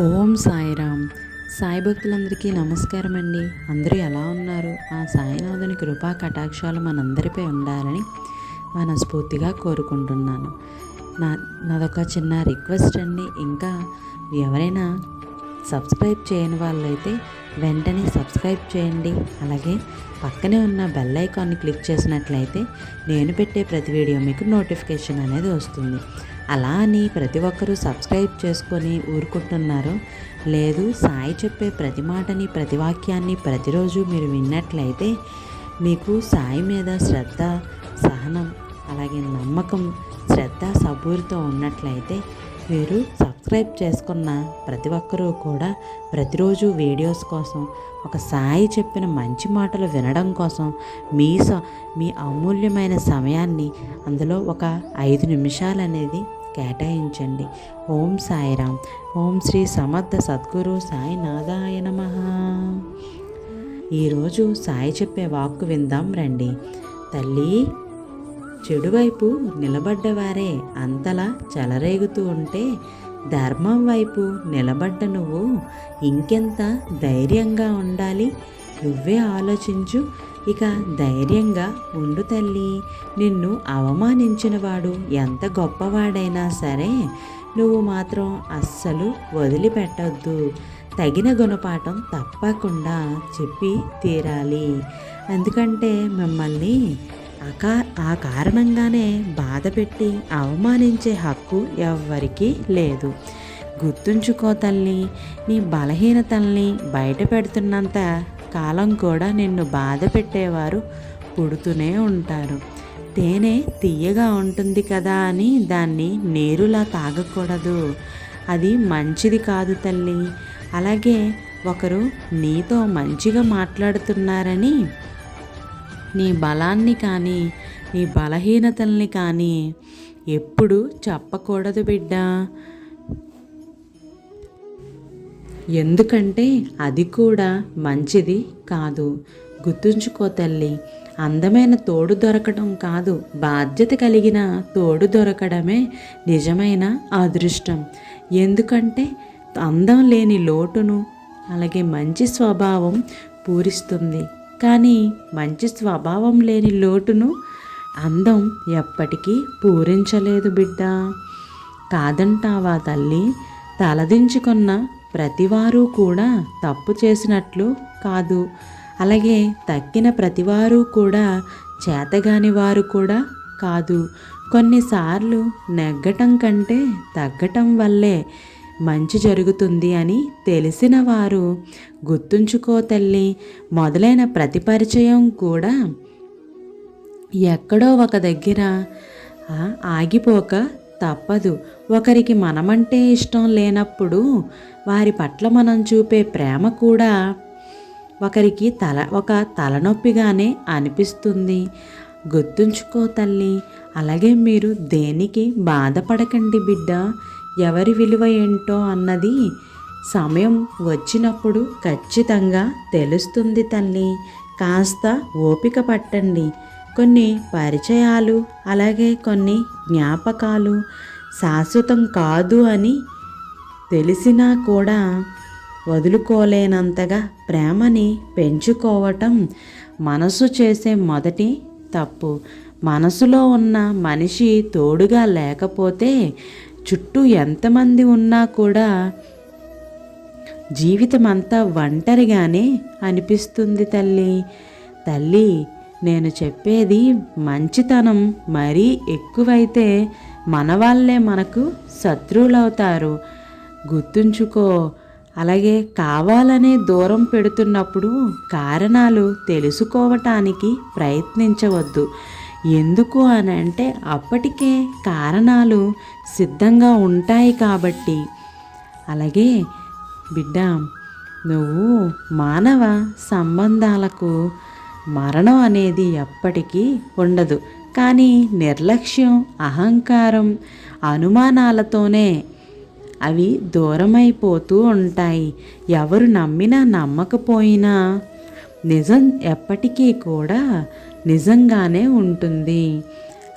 ఓం సాయిరామ్. సాయి భక్తులందరికీ నమస్కారం అండి అందరూ ఎలా ఉన్నారు? ఆ సాయినాథుని కృపా కటాక్షాలు మనందరిపై ఉండాలని మనస్ఫూర్తిగా కోరుకుంటున్నాను. నా నాదొక చిన్న రిక్వెస్ట్ అండి. ఇంకా ఎవరైనా సబ్స్క్రైబ్ చేయని వాళ్ళైతే వెంటనే సబ్స్క్రైబ్ చేయండి. అలాగే పక్కనే ఉన్న బెల్ ఐకాన్ని క్లిక్ చేసినట్లయితే నేను పెట్టే ప్రతి వీడియో మీకు నోటిఫికేషన్ అనేది వస్తుంది. అలా అని ప్రతి ఒక్కరూ సబ్స్క్రైబ్ చేసుకొని ఊరుకుంటున్నారు. లేదు సాయి చెప్పే ప్రతి మాటని ప్రతి వాక్యాన్ని ప్రతిరోజు మీరు విన్నట్లయితే మీకు సాయి మీద శ్రద్ధ సహనం అలాగే నమ్మకం శ్రద్ధ సబూరితో ఉన్నట్లయితే మీరు సబ్స్క్రైబ్ చేసుకున్న ప్రతి ఒక్కరూ కూడా ప్రతిరోజు వీడియోస్ కోసం ఒక సాయి చెప్పిన మంచి మాటలు వినడం కోసం మీ స మీ అమూల్యమైన సమయాన్ని అందులో ఒక ఐదు నిమిషాలు అనేది కేటాయించండి. ఓం సాయిరామ్ ఓం శ్రీ సమర్థ సద్గురు సాయి నాదాయ నమ. ఈరోజు సాయి చెప్పే వాక్కు విందాం రండి. తల్లి చెడువైపు నిలబడ్డవారే అంతలా చెలరేగుతూ ఉంటే ధర్మం వైపు నిలబడ్డ నువ్వు ఇంకెంత ధైర్యంగా ఉండాలి? నువ్వే ఆలోచించు. ఇక ధైర్యంగా ఉండు తల్లి. నిన్ను అవమానించినవాడు ఎంత గొప్పవాడైనా సరే నువ్వు మాత్రం అస్సలు వదిలిపెట్టొద్దు. తగిన గుణపాఠం తప్పకుండా చెప్పి తీరాలి. ఎందుకంటే మిమ్మల్ని అకా ఆ కారణంగానే బాధపెట్టి అవమానించే హక్కు ఎవ్వరికీ లేదు. గుర్తుంచుకో తల్లి. నీ బలహీనతల్ని బయట పెడుతున్నంత కాలం కూడా నిన్ను బాధ పెట్టేవారు పుడుతూనే ఉంటారు. తేనె తీయగా ఉంటుంది కదా అని దాన్ని నేరులా తాగకూడదు. అది మంచిది కాదు తల్లి. అలాగే ఒకరు నీతో మంచిగా మాట్లాడుతున్నారని నీ బలాన్ని కానీ నీ బలహీనతల్ని కానీ ఎప్పుడు చెప్పకూడదు బిడ్డ. ఎందుకంటే అది కూడా మంచిది కాదు. గుర్తుంచుకో తల్లి అందమైన తోడు దొరకడం కాదు. బాధ్యత కలిగిన తోడు దొరకడమే నిజమైన అదృష్టం. ఎందుకంటే అందం లేని లోటును అలాగే మంచి స్వభావం పూరిస్తుంది. కానీ మంచి స్వభావం లేని లోటును అందం ఎప్పటికీ పూరించలేదు బిడ్డ. కాదంటావా తల్లి తలదించుకున్న ప్రతివారు కూడా తప్పు చేసినట్లు కాదు. అలాగే తక్కిన ప్రతివారు కూడా చేతగాని వారు కూడా కాదు. కొన్నిసార్లు నెగ్గటం కంటే తగ్గటం వల్లే మంచి జరుగుతుంది అని తెలిసిన వారు గుర్తుంచుకో తల్లి. మొదలైన ప్రతి పరిచయం కూడా ఎక్కడో ఒక దగ్గర ఆగిపోక తప్పదు. ఒకరికి మనమంటే ఇష్టం లేనప్పుడు వారి పట్ల మనం చూపే ప్రేమ కూడా ఒకరికి తల ఒక తలనొప్పిగానే అనిపిస్తుంది. గుర్తుంచుకో తల్లి అలాగే మీరు దేనికి బాధపడకండి బిడ్డ ఎవరి విలువ ఏంటో అన్నది సమయం వచ్చినప్పుడు ఖచ్చితంగా తెలుస్తుంది తల్లి. కాస్త ఓపిక పట్టండి. కొన్ని పరిచయాలు అలాగే కొన్ని జ్ఞాపకాలు శాశ్వతం కాదు అని తెలిసినా కూడా వదులుకోలేనంతగా ప్రేమని పెంచుకోవటం మనసు చేసే మొదటి తప్పు. మనసులో ఉన్న మనిషి తోడుగా లేకపోతే చుట్టూ ఎంతమంది ఉన్నా కూడా జీవితం అంతా ఒంటరిగానే అనిపిస్తుంది తల్లి. తల్లి నేను చెప్పేది మంచితనం. మరీ ఎక్కువైతే మన వాళ్ళే మనకు శత్రువులవుతారు. గుర్తుంచుకో. అలాగే కావాలనే దూరం పెడుతున్నప్పుడు కారణాలు తెలుసుకోవటానికి ప్రయత్నించవద్దు. ఎందుకు అని అంటే అప్పటికే కారణాలు సిద్ధంగా ఉంటాయి కాబట్టి. అలాగే బిడ్డ నువ్వు మానవ సంబంధాలకు మరణం అనేది ఎప్పటికీ ఉండదు. కానీ నిర్లక్ష్యం అహంకారం అనుమానాలతోనే అవి దూరమైపోతూ ఉంటాయి. ఎవరు నమ్మినా నమ్మకపోయినా నిజం ఎప్పటికీ కూడా నిజంగానే ఉంటుంది.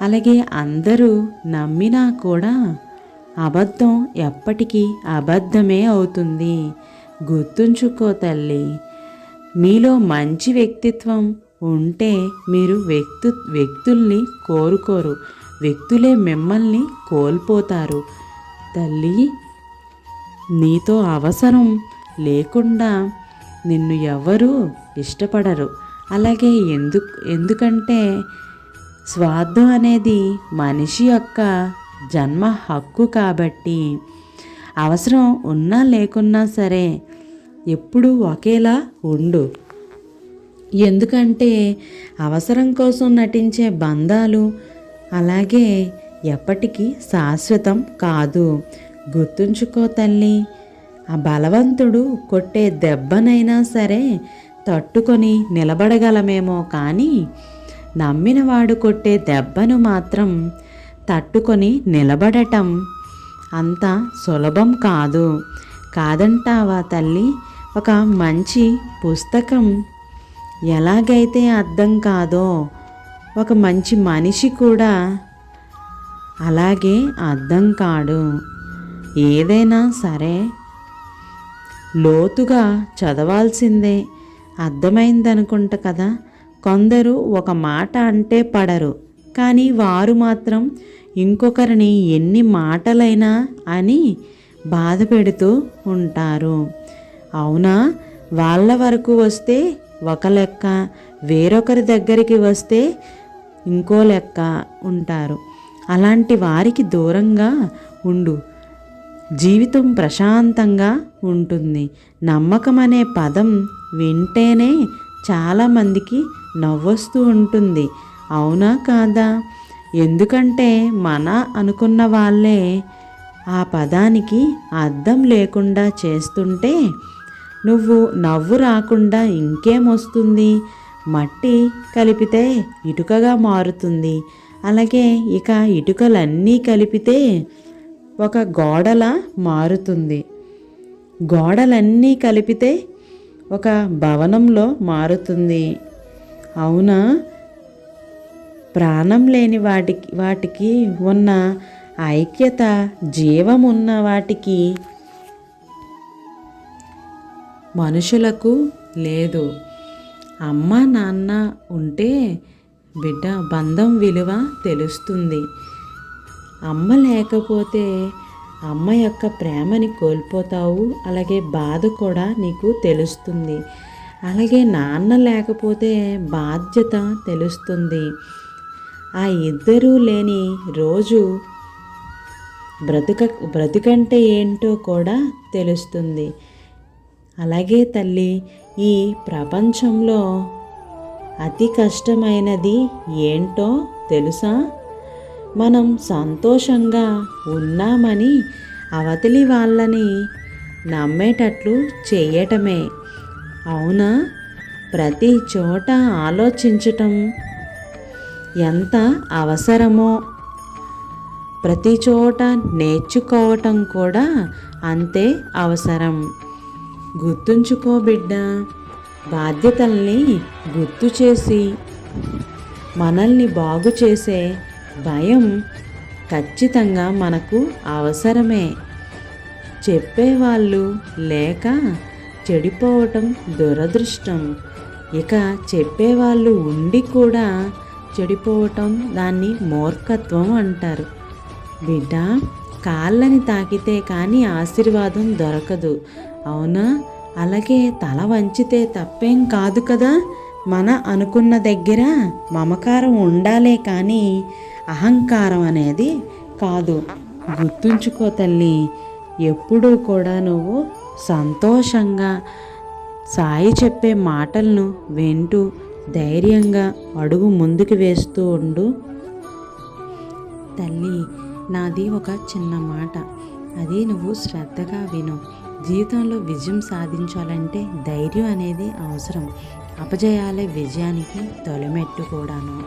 అలాగే అందరూ నమ్మినా కూడా అబద్ధం ఎప్పటికీ అబద్ధమే అవుతుంది. గుర్తుంచుకో తల్లి మీలో మంచి వ్యక్తిత్వం ఉంటే మీరు వ్యక్తు వ్యక్తుల్ని కోరుకోరు. వ్యక్తులే మిమ్మల్ని కోల్పోతారు. తల్లి నీతో అవసరం లేకుండా నిన్ను ఎవరు ఇష్టపడరు. అలాగే ఎందుకు ఎందుకంటే స్వార్థం అనేది మనిషి యొక్క జన్మ హక్కు కాబట్టి అవసరం ఉన్నా లేకున్నా సరే ఎప్పుడూ ఒకేలా ఉండు. ఎందుకంటే అవసరం కోసం నటించే బంధాలు అలాగే ఎప్పటికీ శాశ్వతం కాదు. గుర్తుంచుకో తల్లి ఆ బలవంతుడు కొట్టే దెబ్బనైనా సరే తట్టుకొని నిలబడగలమేమో కానీ నమ్మినవాడు కొట్టే దెబ్బను మాత్రం తట్టుకొని నిలబడటం అంత సులభం కాదు. కాదంటావా తల్లి ఒక మంచి పుస్తకం. ఎలాగైతే అర్థం కాదో ఒక మంచి మనిషి కూడా అలాగే అర్థం కాడు. ఏదైనా సరే లోతుగా చదవాల్సిందే. అర్థమైందనుకుంటా కదా? కొందరు ఒక మాట అంటే పడరు. కానీ వారు మాత్రం ఇంకొకరిని ఎన్ని మాటలైనా అని బాధ పెడుతూ ఉంటారు. అవునా? వాళ్ళ వరకు వస్తే ఒక లెక్క వేరొకరి దగ్గరికి వస్తే ఇంకో లెక్క ఉంటారు. అలాంటి వారికి దూరంగా ఉండు. జీవితం ప్రశాంతంగా ఉంటుంది. నమ్మకం అనే పదం వింటేనే చాలామందికి నవ్వొస్తూ ఉంటుంది. అవునా కాదా? ఎందుకంటే మన అనుకున్న వాళ్ళే ఆ పదానికి అర్థం లేకుండా చేస్తుంటే నువ్వు నవ్వు రాకుండా ఇంకేమొస్తుంది మట్టి కలిపితే ఇటుకగా మారుతుంది. అలాగే ఇక ఇటుకలన్నీ కలిపితే ఒక గోడలా మారుతుంది. గోడలన్నీ కలిపితే ఒక భవనంలో మారుతుంది. అవునా? ప్రాణం లేని వాటికి వాటికి ఉన్న ఐక్యత జీవం ఉన్న వాటికి మనుషులకు లేదు. అమ్మ నాన్న ఉంటే బిడ్డ బంధం విలువ తెలుస్తుంది. అమ్మ లేకపోతే అమ్మ యొక్క ప్రేమని కోల్పోతావు. అలాగే బాధ కూడా నీకు తెలుస్తుంది. అలాగే నాన్న లేకపోతే బాధ్యత తెలుస్తుంది. ఆ ఇద్దరూ లేని రోజు బ్రతుక బ్రతుకంటే ఏంటో కూడా తెలుస్తుంది. అలాగే తల్లి ఈ ప్రపంచంలో అతి కష్టమైనది ఏంటో తెలుసా? మనం సంతోషంగా ఉన్నామని అవతలి వాళ్ళని నమ్మేటట్లు చేయటమే. అవునా? ప్రతి చోట ఆలోచించటం ఎంత అవసరమో. ప్రతి చోట నేర్చుకోవటం కూడా అంతే అవసరం. గుర్తుంచుకో బిడ్డ. బాధ్యతల్ని గుర్తు చేసి మనల్ని బాగు చేసే భయం ఖచ్చితంగా మనకు అవసరమే. చెప్పేవాళ్ళు లేక చెడిపోవటం దురదృష్టం. ఇక చెప్పేవాళ్ళు ఉండి కూడా చెడిపోవటం దాన్ని మూర్ఖత్వం అంటారు. బిడ్డ కాళ్ళని తాకితే కానీ ఆశీర్వాదం దొరకదు. అవునా? అలాగే తల వంచితే తప్పేం కాదు కదా. మన అనుకున్న దగ్గర మమకారం ఉండాలే కానీ అహంకారం అనేది కాదు. గుర్తుంచుకో తల్లి ఎప్పుడూ కూడా నువ్వు సంతోషంగా సాయి చెప్పే మాటలను వింటూ ధైర్యంగా అడుగు ముందుకు వేస్తూ ఉండు. తల్లి నాది ఒక చిన్న మాట. అది నువ్వు శ్రద్ధగా విను. జీవితంలో విజయం సాధించాలంటే ధైర్యం అనేది అవసరం. అపజయాలే విజయానికి తొలిమెట్టు కూడాను.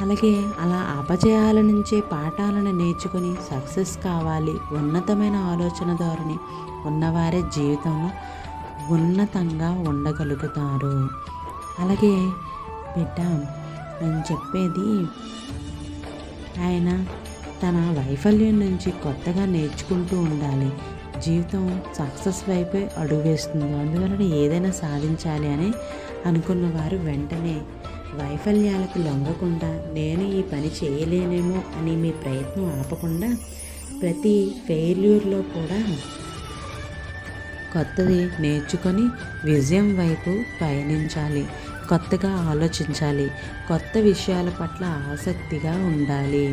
అలాగే అలా అపజయాల నుంచే పాఠాలను నేర్చుకుని సక్సెస్ కావాలి ఉన్నతమైన ఆలోచన ధోరణి ఉన్నవారే జీవితంలో ఉన్నతంగా ఉండగలుగుతారు. అలాగే బిడ్డ నేను చెప్పేది ఆయన తన వైఫల్యం నుంచి కొత్తగా నేర్చుకుంటూ ఉండాలి. జీవితం సక్సెస్ వైపే అడుగు వేస్తుంది అందువలన ఏదైనా సాధించాలి అని అనుకున్న వారు వెంటనే వైఫల్యాలకు లొంగకుండా నేను ఈ పని చేయలేనేమో అని మీ ప్రయత్నం ఆపకుండా ప్రతి ఫెయిల్యూర్లో కూడా కొత్తది నేర్చుకొని విజయం వైపు పయనించాలి కొత్తగా ఆలోచించాలి కొత్త విషయాల పట్ల ఆసక్తిగా ఉండాలి.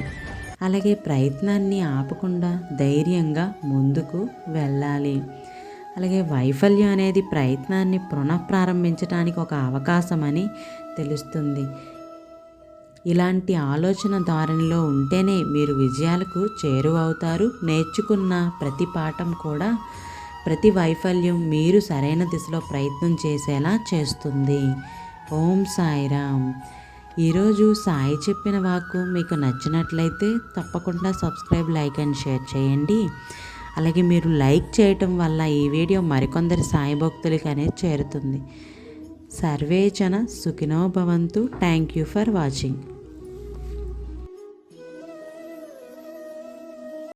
అలాగే ప్రయత్నాన్ని ఆపకుండా ధైర్యంగా ముందుకు వెళ్ళాలి. అలాగే వైఫల్యం అనేది ప్రయత్నాన్ని పునఃప్రారంభించడానికి ఒక అవకాశం అని తెలుస్తుంది. ఇలాంటి ఆలోచన ధోరణిలో ఉంటేనే మీరు విజయాలకు చేరువవుతారు. నేర్చుకున్న ప్రతి పాఠం కూడా ప్రతి వైఫల్యం మీరు సరైన దిశలో ప్రయత్నం చేసేలా చేస్తుంది. ఓం సాయిరామ్. ఈరోజు సాయి చెప్పిన వాక్కు మీకు నచ్చినట్లయితే తప్పకుండా సబ్స్క్రైబ్ లైక్ అండ్ షేర్ చేయండి. అలాగే మీరు లైక్ చేయటం వల్ల ఈ వీడియో మరికొందరి సాయి భక్తులకి అనేది చేరుతుంది. సర్వేచన సుఖినో భవంతు. Thank you for watching.